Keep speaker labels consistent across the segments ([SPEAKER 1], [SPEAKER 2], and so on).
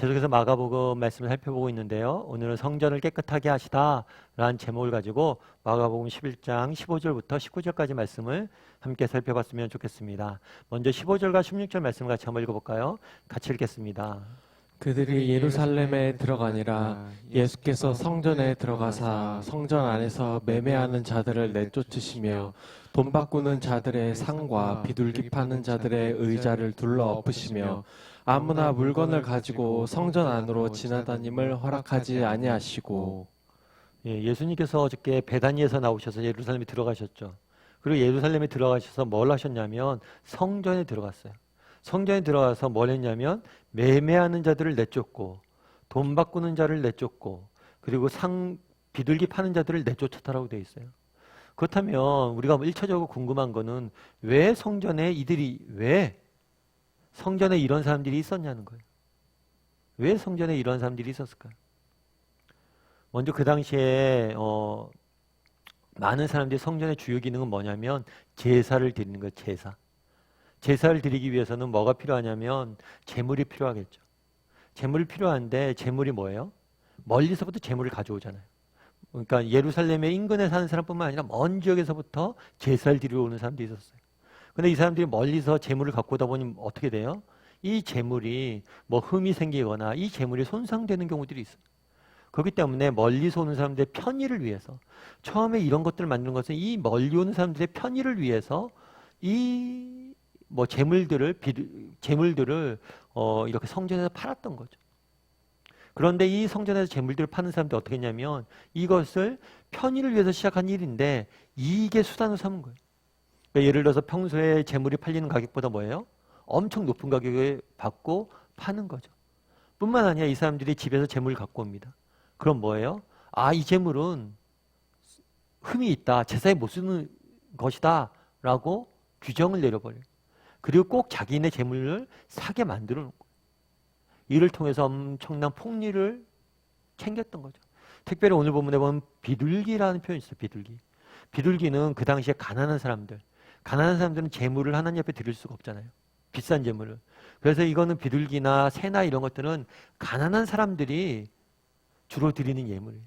[SPEAKER 1] 계속해서 마가복음 말씀을 살펴보고 있는데요. 오늘은 성전을 깨끗하게 하시다라는 제목을 가지고 마가복음 11장 15절부터 19절까지 말씀을 함께 살펴봤으면 좋겠습니다. 먼저 15절과 16절 말씀을 같이 한번 읽어볼까요? 같이 읽겠습니다.
[SPEAKER 2] 그들이 예루살렘에 들어가니라 예수께서 성전에 들어가사 성전 안에서 매매하는 자들을 내쫓으시며 돈 바꾸는 자들의 상과 비둘기 파는 자들의 의자를 둘러 엎으시며 아무나 물건을 가지고 성전 안으로 지나다님을 허락하지 아니하시고
[SPEAKER 1] 예, 예수님께서 어저께 베다니에서 나오셔서 예루살렘에 들어가셨죠. 그리고 예루살렘에 들어가셔서 뭘 하셨냐면 성전에 들어갔어요. 성전에 들어가서 뭘 했냐면 매매하는 자들을 내쫓고 돈 바꾸는 자를 내쫓고 그리고 상 비둘기 파는 자들을 내쫓았다라고 되어 있어요. 그렇다면 우리가 뭐 일차적으로 궁금한 거는 왜 성전에 이들이 왜 성전에 이런 사람들이 있었냐는 거예요. 왜 성전에 이런 사람들이 있었을까요? 먼저 그 당시에 어, 많은 사람들이 성전의 주요 기능은 뭐냐면 제사를 드리는 거예요. 제사. 제사를 드리기 위해서는 뭐가 필요하냐면 재물이 필요하겠죠. 재물이 필요한데 재물이 뭐예요? 멀리서부터 재물을 가져오잖아요. 그러니까 예루살렘의 인근에 사는 사람뿐만 아니라 먼 지역에서부터 제사를 드리러 오는 사람들이 있었어요. 근데 이 사람들이 멀리서 재물을 갖고 오다 보니 어떻게 돼요? 이 재물이 뭐 흠이 생기거나 이 재물이 손상되는 경우들이 있어요. 그렇기 때문에 멀리서 오는 사람들의 편의를 위해서 처음에 이런 것들을 만드는 것은 이 멀리 오는 사람들의 편의를 위해서 이 뭐 재물들을 비- 재물들을 어 이렇게 성전에서 팔았던 거죠. 그런데 이 성전에서 재물들을 파는 사람들이 어떻게 했냐면 이것을 편의를 위해서 시작한 일인데 이익의 수단으로 삼은 거예요. 그러니까 예를 들어서 평소에 재물이 팔리는 가격보다 뭐예요? 엄청 높은 가격에 받고 파는 거죠. 뿐만 아니라 이 사람들이 집에서 재물을 갖고 옵니다. 그럼 뭐예요? 아, 이 재물은 흠이 있다. 제사에 못 쓰는 것이다. 라고 규정을 내려버려요. 그리고 꼭 자기네 재물을 사게 만들어 놓은 거예요. 이를 통해서 엄청난 폭리를 챙겼던 거죠. 특별히 오늘 본문에 보면 비둘기라는 표현이 있어요. 비둘기. 비둘기는 그 당시에 가난한 사람들, 가난한 사람들은 재물을 하나님 앞에 드릴 수가 없잖아요. 비싼 재물을. 그래서 이거는 비둘기나 새나 이런 것들은 가난한 사람들이 주로 드리는 예물이에요.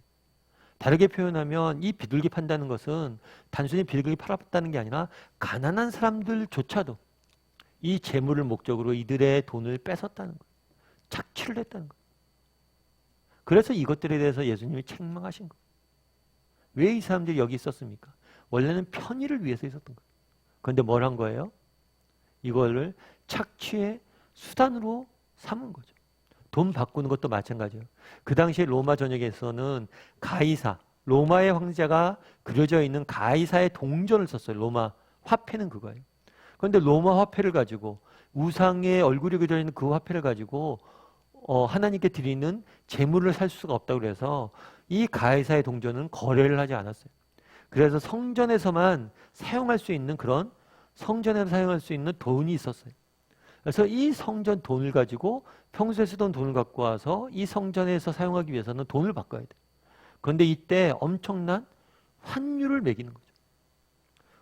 [SPEAKER 1] 다르게 표현하면 이 비둘기 판다는 것은 단순히 비둘기 팔았다는 게 아니라 가난한 사람들조차도 이 재물을 목적으로 이들의 돈을 뺏었다는 거예요. 착취를 했다는 거예요. 그래서 이것들에 대해서 예수님이 책망하신 거예요. 왜 이 사람들이 여기 있었습니까? 원래는 편의를 위해서 있었던 거예요. 그런데 뭘 한 거예요? 이거를 착취의 수단으로 삼은 거죠. 돈 바꾸는 것도 마찬가지예요. 그 당시에 로마 전역에서는 가이사, 로마의 황제가 그려져 있는 가이사의 동전을 썼어요. 로마 화폐는 그거예요. 그런데 로마 화폐를 가지고 우상의 얼굴이 그려져 있는 그 화폐를 가지고 어, 하나님께 드리는 재물을 살 수가 없다고 그래서 이 가이사의 동전은 거래를 하지 않았어요. 그래서 성전에서만 사용할 수 있는 그런 성전에서 사용할 수 있는 돈이 있었어요. 그래서 이 성전 돈을 가지고 평소에 쓰던 돈을 갖고 와서 이 성전에서 사용하기 위해서는 돈을 바꿔야 돼. 그런데 이때 엄청난 환율을 매기는 거죠.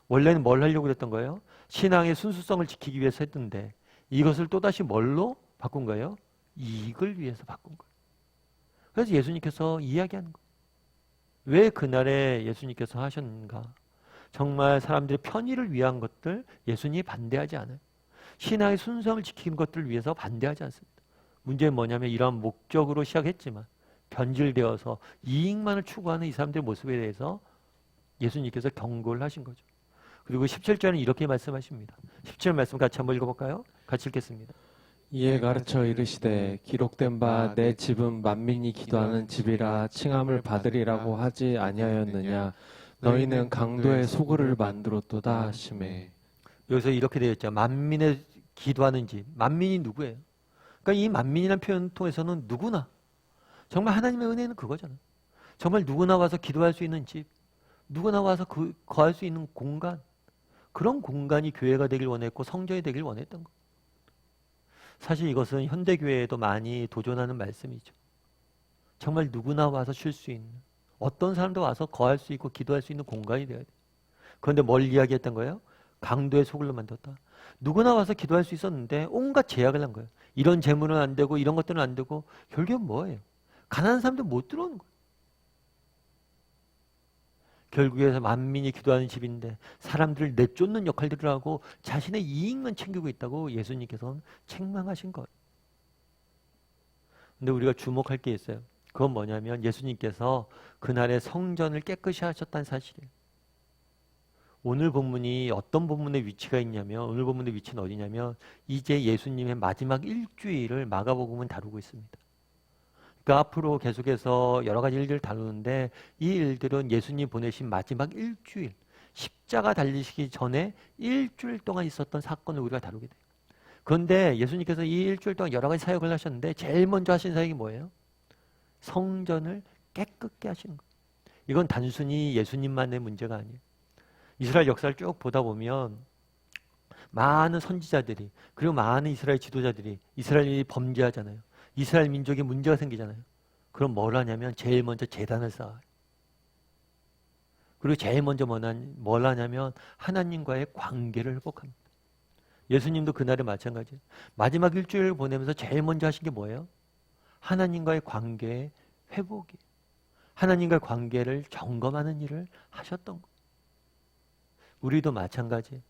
[SPEAKER 1] 원래는 뭘 하려고 그랬던 거예요? 신앙의 순수성을 지키기 위해서 했는데 이것을 또다시 뭘로 바꾼 거예요? 이익을 위해서 바꾼 거예요. 그래서 예수님께서 이야기하는 거예요. 왜 그날에 예수님께서 하셨는가? 정말 사람들의 편의를 위한 것들 예수님이 반대하지 않아요. 신앙의 순수성을 지키는 것들을 위해서 반대하지 않습니다. 문제는 뭐냐면 이러한 목적으로 시작했지만 변질되어서 이익만을 추구하는 이 사람들의 모습에 대해서 예수님께서 경고를 하신 거죠. 그리고 17절은 이렇게 말씀하십니다. 17절 말씀 같이 한번 읽어볼까요? 같이 읽겠습니다.
[SPEAKER 2] 이에 가르쳐 이르시되 기록된 바 내 집은 만민이 기도하는 집이라 칭함을 받으리라고 하지 아니하였느냐 너희는 강도의 소굴을 만들었도다 하심에
[SPEAKER 1] 여기서 이렇게 되어 있죠. 만민의 기도하는 집. 만민이 누구예요? 그러니까 이 만민이라는 표현 통해서는 누구나 정말 하나님의 은혜는 그거잖아요. 정말 누구나 와서 기도할 수 있는 집, 누구나 와서 그, 거할 수 있는 공간, 그런 공간이 교회가 되길 원했고 성전이 되길 원했던 거. 사실 이것은 현대 교회에도 많이 도전하는 말씀이죠. 정말 누구나 와서 쉴 수 있는 어떤 사람도 와서 거할 수 있고 기도할 수 있는 공간이 되어야 돼. 그런데 뭘 이야기했던 거예요? 강도의 소굴로 만들었다. 누구나 와서 기도할 수 있었는데 온갖 제약을 한 거예요. 이런 재물은 안 되고 이런 것들은 안 되고 결국은 뭐예요? 가난한 사람들 못 들어오는 거예요. 결국에서 만민이 기도하는 집인데 사람들을 내쫓는 역할들을 하고 자신의 이익만 챙기고 있다고 예수님께서는 책망하신 거예요. 근데 우리가 주목할 게 있어요. 그건 뭐냐면 예수님께서 그날의 성전을 깨끗이 하셨다는 사실이에요. 오늘 본문이 어떤 본문의 위치가 있냐면 오늘 본문의 위치는 어디냐면 이제 예수님의 마지막 일주일을 마가복음은 다루고 있습니다. 그러니까 앞으로 계속해서 여러 가지 일들을 다루는데 이 일들은 예수님 보내신 마지막 일주일 십자가 달리시기 전에 일주일 동안 있었던 사건을 우리가 다루게 돼요. 그런데 예수님께서 이 일주일 동안 여러 가지 사역을 하셨는데 제일 먼저 하신 사역이 뭐예요? 성전을 깨끗게 하시는 거예요. 이건 단순히 예수님만의 문제가 아니에요. 이스라엘 역사를 쭉 보다 보면 많은 선지자들이 그리고 많은 이스라엘 지도자들이 이스라엘이 범죄하잖아요. 이스라엘 민족에 문제가 생기잖아요. 그럼 뭘 하냐면 제일 먼저 재단을 쌓아요. 그리고 제일 먼저 뭘 하냐- 뭘 하냐면 하나님과의 관계를 회복합니다. 예수님도 그날에 마찬가지예요. 마지막 일주일을 보내면서 제일 먼저 하신 게 뭐예요? 하나님과의 관계의 회복이. 하나님과의 관계를 점검하는 일을 하셨던 거예요. 우리도 마찬가지예요.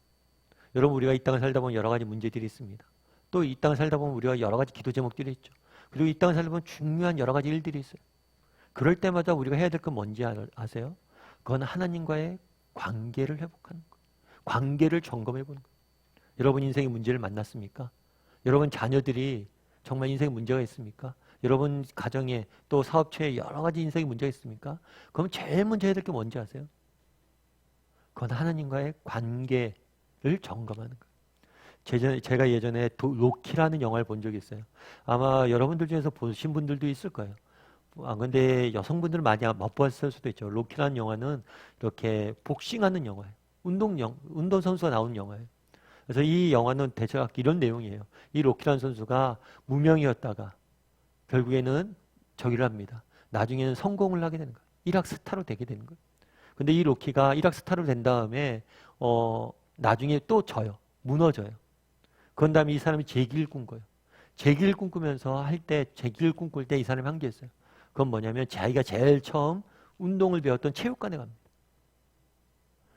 [SPEAKER 1] 여러분 우리가 이 땅을 살다 보면 여러 가지 문제들이 있습니다. 또 이 땅을 살다 보면 우리가 여러 가지 기도 제목들이 있죠. 그리고 이 땅을 살다 보면 중요한 여러 가지 일들이 있어요. 그럴 때마다 우리가 해야 될 건 뭔지 아- 아세요? 그건 하나님과의 관계를 회복하는 거예요. 관계를 점검해 보는 거예요. 여러분 인생의 문제를 만났습니까? 여러분 자녀들이 정말 인생에 문제가 있습니까? 여러분 가정에 또 사업체에 여러 가지 인생의 문제가 있습니까? 그럼 제일 먼저 해야 될 게 뭔지 아세요? 그건 하나님과의 관계를 점검하는 거예요. 제가 예전에 도- 로키라는 영화를 본 적이 있어요. 아마 여러분들 중에서 보신 분들도 있을 거예요. 아, 근데 여성분들은 많이 못 봤을 수도 있죠. 로키라는 영화는 이렇게 복싱하는 영화예요. 운동 영, 운동 선수가 나오는 영화예요. 그래서 이 영화는 대략 이런 내용이에요. 이 로키라는 선수가 무명이었다가 결국에는 저기를 합니다. 나중에는 성공을 하게 되는 거예요. 일학 스타로 되게 되는 거예요. 근데 이 로키가 일학 스타로 된 다음에 어 나중에 또 져요. 무너져요. 그런 다음에 이 사람이 재기를 꿈 거예요. 재기를 꿈꾸면서 할때 재기를 꿈꿀 때 이 사람이 한 게 있어요. 그건 뭐냐면 자기가 제일 처음 운동을 배웠던 체육관에 갑니다.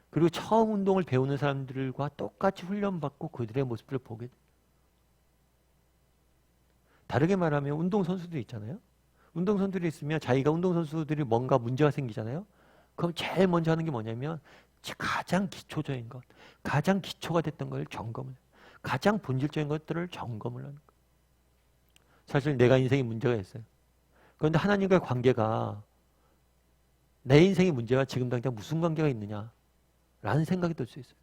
[SPEAKER 1] 그리고 처음 운동을 배우는 사람들과 똑같이 훈련받고 그들의 모습을 보게 돼요. 다르게 말하면 운동선수들 있잖아요. 운동선수들이 있으면 자기가 운동선수들이 뭔가 문제가 생기잖아요. 그럼 제일 먼저 하는 게 뭐냐면 가장 기초적인 것, 가장 기초가 됐던 걸 점검을 해요. 가장 본질적인 것들을 점검을 하는 거예요. 사실 내가 인생에 문제가 있어요. 그런데 하나님과의 관계가 내 인생의 문제와 지금 당장 무슨 관계가 있느냐 라는 생각이 들 수 있어요.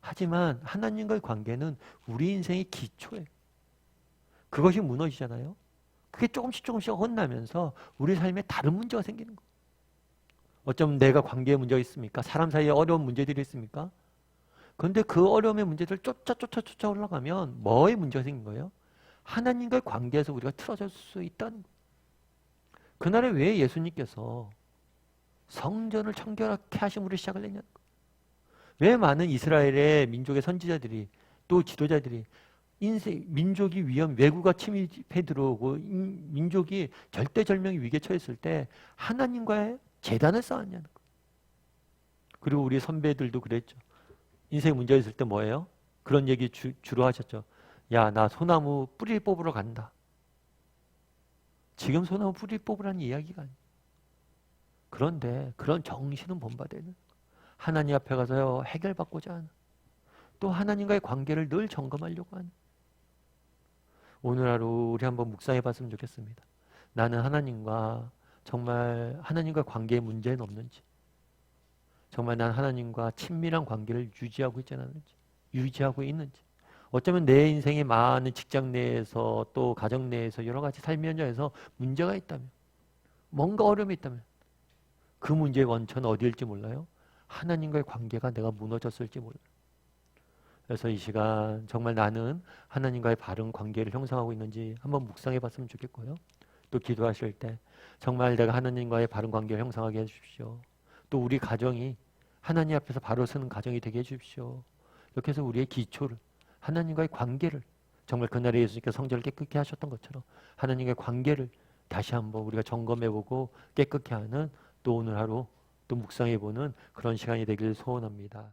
[SPEAKER 1] 하지만 하나님과의 관계는 우리 인생의 기초예요. 그것이 무너지잖아요. 그게 조금씩 조금씩 혼나면서 우리 삶에 다른 문제가 생기는 거예요. 어쩌면 내가 관계에 문제가 있습니까? 사람 사이에 어려운 문제들이 있습니까? 그런데 그 어려움의 문제들 쫓아 쫓아 쫓아 올라가면 뭐의 문제가 생긴 거예요? 하나님과의 관계에서 우리가 틀어질 수 있다는. 그날에 왜 예수님께서 성전을 청결하게 하심으로 시작을 했냐는 거예요. 왜 많은 이스라엘의 민족의 선지자들이 또 지도자들이 인생 민족이 위험 외구가 침입해 들어오고 인- 민족이 절대절명의 위기에 처했을 때 하나님과의 재단을 쌓았냐는 거예요. 그리고 우리 선배들도 그랬죠. 인생 문제 있을 때 뭐예요? 그런 얘기 주, 주로 하셨죠. 야, 나 소나무 뿌리 뽑으러 간다. 지금 소나무 뿌리 뽑으라는 이야기가 아니에요. 그런데 그런 정신은 본받아는 하나님 앞에 가서요 해결받고자 하는 또 하나님과의 관계를 늘 점검하려고 하는 오늘 하루 우리 한번 묵상해 봤으면 좋겠습니다. 나는 하나님과 정말 하나님과 관계에 문제는 없는지 정말 난 하나님과 친밀한 관계를 유지하고 있지 않는지 유지하고 있는지 어쩌면 내 인생의 많은 직장 내에서 또 가정 내에서 여러 가지 현장에서 문제가 있다면 뭔가 어려움이 있다면 그 문제의 원천은 어디일지 몰라요. 하나님과의 관계가 내가 무너졌을지 몰라요. 그래서 이 시간 정말 나는 하나님과의 바른 관계를 형성하고 있는지 한번 묵상해 봤으면 좋겠고요. 또 기도하실 때 정말 내가 하나님과의 바른 관계를 형성하게 해주십시오. 또 우리 가정이 하나님 앞에서 바로 서는 가정이 되게 해주십시오. 이렇게 해서 우리의 기초를 하나님과의 관계를 정말 그날에 예수님께서 성전을 깨끗게 하셨던 것처럼 하나님과의 관계를 다시 한번 우리가 점검해보고 깨끗게 하는 또 오늘 하루 또 묵상해보는 그런 시간이 되길 소원합니다.